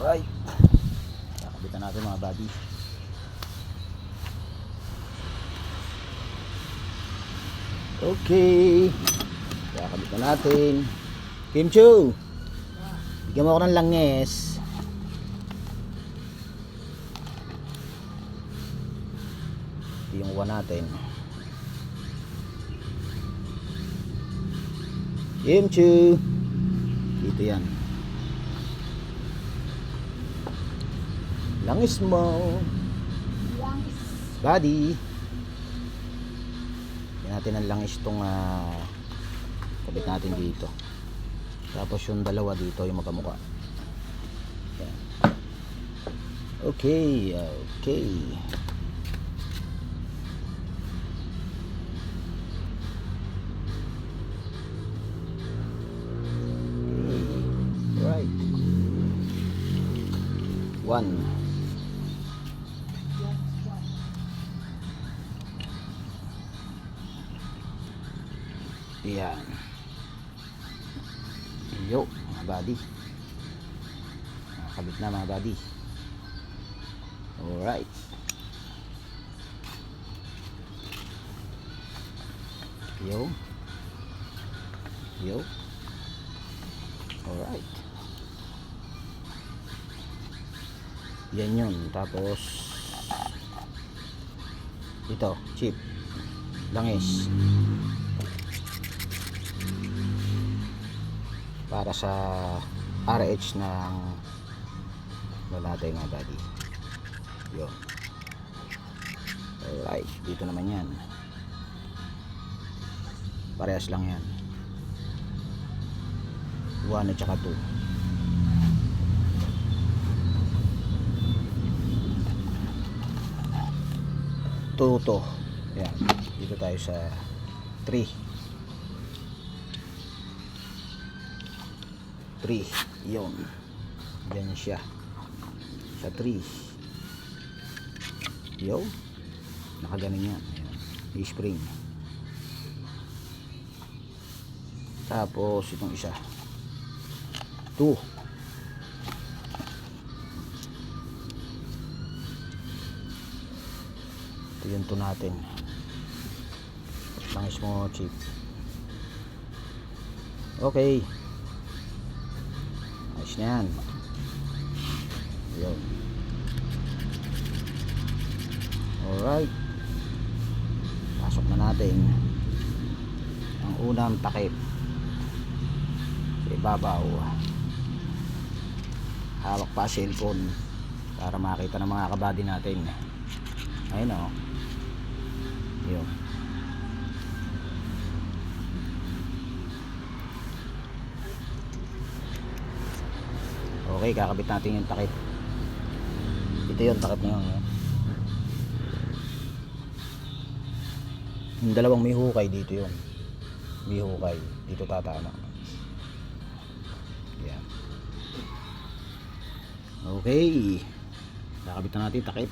Alright. Kakabitan natin mga buddy. Okay. Kakabitan natin. Kim Chu. Bigyan mo ako ng langis. Ito yung uwan natin. Kim Chu. Dito yan. Langis mo. Buddy. Yan natin ang langis itong ah, kabit natin dito. Tapos yung dalawa dito yung. Okay, okay. Okay, Right. One. Yan. Yo, mga buddy. Nakakabit na mga buddy. Alright. Yo. Yo. Alright. Yan yun. Tapos ito, chip. Langis. Para sa RH ng lalate mga buddy yun. Alright dito naman yan. Parehas lang yan. 1 at saka 2 2 to yan. Dito tayo sa 3 3 yun. Yan siya. Sa 3 yo. Nakaganon yan. Ayan. spring. Tapos itong isa. 2 ito yung 2 natin. Langis mo chip okay Ayos na yan. Yun. Alright. Pasok na natin ang unang takip sa ibabaw. Hawak pa cellphone para makita ng mga kabady natin. Ayun o. Yun. Okay, kakabit natin yung takip. Ito yung takip na yun. oh. Yung dalawang may hukay dito yun. May hukay. Dito tatama. Yan. Okay. Kakabit na natin takip.